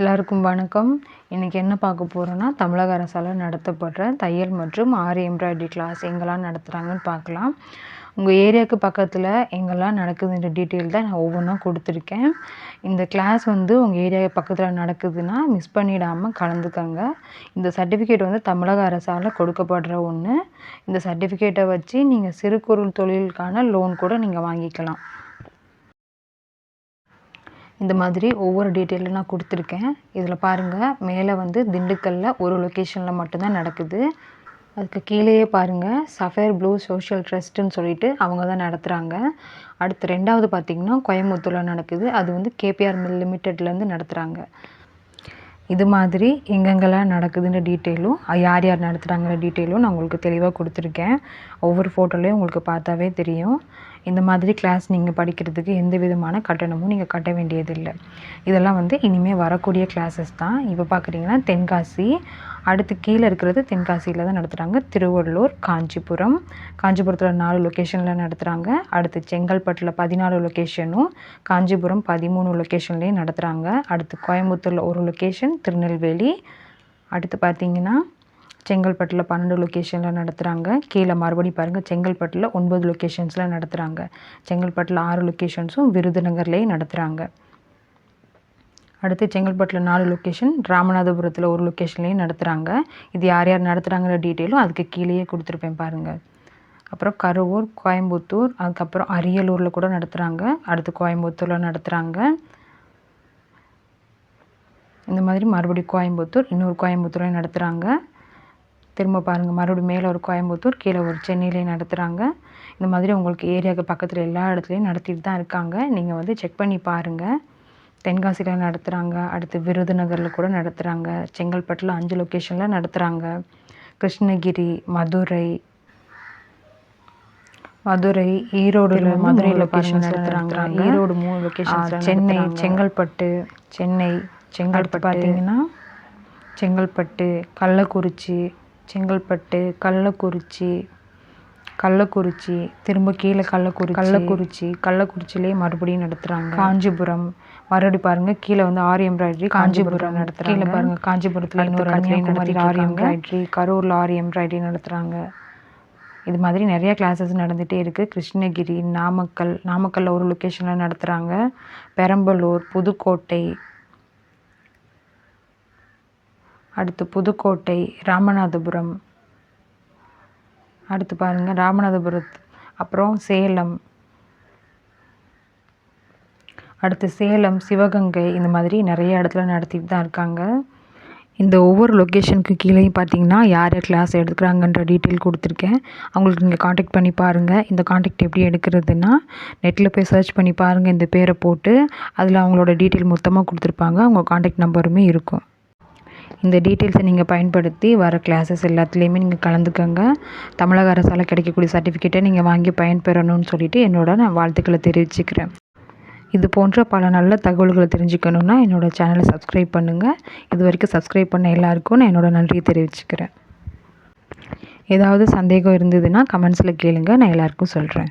எல்லாருக்கும் வணக்கம். இன்றைக்கி என்ன பார்க்க போகிறோன்னா தமிழக அரசால் நடத்தப்படுற தையல் மற்றும் ஆரி எம்ப்ராய்டரி கிளாஸ் எங்கெல்லாம் நடத்துகிறாங்கன்னு பார்க்கலாம். உங்கள் ஏரியாவுக்கு பக்கத்தில் எங்கெல்லாம் நடக்குதுன்ற டீட்டெயில் தான் நான் ஒவ்வொன்றா கொடுத்துருக்கேன். இந்த கிளாஸ் வந்து உங்கள் ஏரியா பக்கத்தில் நடக்குதுன்னா மிஸ் பண்ணிடாமல் கலந்துக்கங்க. இந்த சர்டிஃபிகேட் வந்து தமிழக அரசால் கொடுக்கப்படுற ஒன்று இந்த சர்டிஃபிகேட்டை வச்சு நீங்கள் சிறு குறு தொழிலுக்கான லோன் கூட நீங்கள் வாங்கிக்கலாம். இந்த மாதிரி ஒவ்வொரு டீட்டெயிலும் நான் கொடுத்துருக்கேன். இதில் பாருங்கள் மேலே வந்து திண்டுக்கல்லில் ஒரு லொக்கேஷனில் மட்டும்தான் நடக்குது. அதுக்கு கீழேயே பாருங்கள் சஃபேர் ப்ளூ சோஷியல் ட்ரஸ்ட்டுன்னு சொல்லிட்டு அவங்க தான் நடத்துகிறாங்க அடுத்து ரெண்டாவது பார்த்திங்கன்னா கோயம்புத்தூரில் நடக்குது. அது வந்து கேபிஆர் மில் லிமிட்டெட்லேருந்து நடத்துகிறாங்க இது மாதிரி எங்கெங்கெல்லாம் நடக்குதுன்ற டீட்டெயிலும் யார் யார் நடத்துகிறாங்கிற டீட்டெயிலும் நான் உங்களுக்கு தெளிவாக கொடுத்துருக்கேன். ஒவ்வொரு ஃபோட்டோலையும் உங்களுக்கு பார்த்தாவே தெரியும். இந்த மாதிரி கிளாஸ் நீங்கள் படிக்கிறதுக்கு எந்த விதமான கட்டணமும் நீங்கள் கட்ட வேண்டியதில்லை. இதெல்லாம் வந்து இனிமேல் வரக்கூடிய கிளாஸஸ் தான். இப்போ பார்க்குறீங்கன்னா தென்காசி அடுத்து கீழே இருக்கிறது தென்காசியில் தான் நடத்துகிறாங்க திருவள்ளூர் காஞ்சிபுரம். காஞ்சிபுரத்தில் நாலு லொக்கேஷனில் நடத்துகிறாங்க அடுத்து செங்கல்பட்டில் பதினாலு லொக்கேஷனும் காஞ்சிபுரம் பதிமூணு லொக்கேஷன்லேயும் நடத்துகிறாங்க அடுத்து கோயம்புத்தூரில் ஒரு லொக்கேஷன் திருநெல்வேலி. அடுத்து பார்த்திங்கன்னா செங்கல்பட்டில் பன்னெண்டு லொக்கேஷனில் நடத்துகிறாங்க கீழே மறுபடி பாருங்கள் செங்கல்பட்டில் ஒன்பது லொக்கேஷன்ஸில் நடத்துகிறாங்க செங்கல்பட்டில் ஆறு லொக்கேஷன்ஸும் விருதுநகர்லேயும் நடத்துகிறாங்க அடுத்து செங்கல்பட்டில் நாலு லொக்கேஷன் ராமநாதபுரத்தில் ஒரு லொக்கேஷன்லேயும் நடத்துகிறாங்க இது யார் யார் நடத்துகிறாங்கிற டீட்டெயிலும் அதுக்கு கீழேயே கொடுத்துருப்பேன் பாருங்கள் அப்புறம் கருவூர் கோயம்புத்தூர் அதுக்கப்புறம் அரியலூரில் கூட நடத்துகிறாங்க அடுத்து கோயம்புத்தூரில் நடத்துகிறாங்க இந்த மாதிரி மறுபடியும் கோயம்புத்தூர் இன்னொரு கோயம்புத்தூரையும் நடத்துகிறாங்க திரும்ப பாருங்கள் மறுபடியும் மேலே ஒரு கோயம்புத்தூர் கீழே ஒரு சென்னையிலேயும் நடத்துகிறாங்க இந்த மாதிரி உங்களுக்கு ஏரியாவுக்கு பக்கத்தில் எல்லா இடத்துலையும் நடத்திட்டு தான் இருக்காங்க. நீங்கள் வந்து செக் பண்ணி பாருங்கள் தென்காசியில் நடத்துகிறாங்க அடுத்து விருதுநகரில் கூட நடத்துகிறாங்க செங்கல்பட்டில் அஞ்சு லொக்கேஷனில் நடத்துகிறாங்க கிருஷ்ணகிரி மதுரை மதுரை ஈரோடு மதுரை லொக்கேஷன் நடத்துகிறாங்க ஈரோடு மூணு லொக்கேஷன் சென்னை செங்கல்பட்டு சென்னை செங்கல்பட்டு பார்த்தீங்கன்னா செங்கல்பட்டு கள்ளக்குறிச்சி செங்கல்பட்டு கள்ளக்குறிச்சி கள்ளக்குறிச்சி திரும்ப கீழே கள்ளக்குறிச்சி. கள்ளக்குறிச்சி. கள்ளக்குறிச்சிலே மறுபடியும் நடத்துகிறாங்க காஞ்சிபுரம். மறுபடி பாருங்கள் கீழே வந்து ஆரி எம்ப்ராய்டரி காஞ்சிபுரம். நடத்துகிறாங்க கீழே பாருங்கள் காஞ்சிபுரத்தில் இன்னொரு கன்னியாகுமரி ஆரி எம்ப்ராய்டரி கரூரில் ஆரி எம்ப்ராய்டரி நடத்துகிறாங்க இது மாதிரி நிறையா கிளாஸஸ் நடந்துகிட்டே இருக்குது கிருஷ்ணகிரி நாமக்கல் நாமக்கல்லில் ஒரு லொக்கேஷனில் நடத்துகிறாங்க பெரம்பலூர் புதுக்கோட்டை அடுத்து புதுக்கோட்டை ராமநாதபுரம். அடுத்து பாருங்கள் ராமநாதபுரத்து அப்புறம் சேலம். அடுத்து சேலம் சிவகங்கை இந்த மாதிரி நிறைய இடத்துல நடத்திட்டு தான் இருக்காங்க. இந்த ஒவ்வொரு லொக்கேஷனுக்கு கீழேயும் பார்த்தீங்கன்னா யார் யார் கிளாஸ் எடுக்கிறாங்கன்ற டீட்டெயில் கொடுத்துருக்கேன். அவங்களுக்கு நீங்கள் காண்டாக்ட் பண்ணி பாருங்கள் இந்த காண்டாக்ட் எப்படி எடுக்கிறதுனா நெட்டில் போய் சர்ச் பண்ணி பாருங்கள் இந்த பேரை போட்டு அதில் அவங்களோட டீட்டெயில் மொத்தமாக கொடுத்துருப்பாங்க. அவங்க காண்டாக்ட் நம்பருமே இருக்கும். இந்த டீட்டெயில்ஸை நீங்கள் பயன்படுத்தி வர கிளாஸஸ் எல்லாத்துலேயுமே நீங்கள் கலந்துக்கோங்க. தமிழக அரசால் கிடைக்கக்கூடிய சர்டிஃபிகேட்டை நீங்கள் வாங்கி பயன்பெறணும்னு சொல்லிவிட்டு என்னோட நான் வாழ்த்துக்களை தெரிவிச்சுக்கிறேன். இது போன்ற பல நல்ல தகவல்களை தெரிஞ்சுக்கணுன்னா என்னோடய சேனலை சப்ஸ்கிரைப் பண்ணுங்கள் இது வரைக்கும் சப்ஸ்கிரைப் பண்ண எல்லாருக்கும் நான் என்னோடய நன்றியை தெரிவிச்சுக்கிறேன். ஏதாவது சந்தேகம் இருந்ததுன்னா கமெண்ட்ஸில் கேளுங்கள் நான் எல்லாருக்கும் சொல்கிறேன்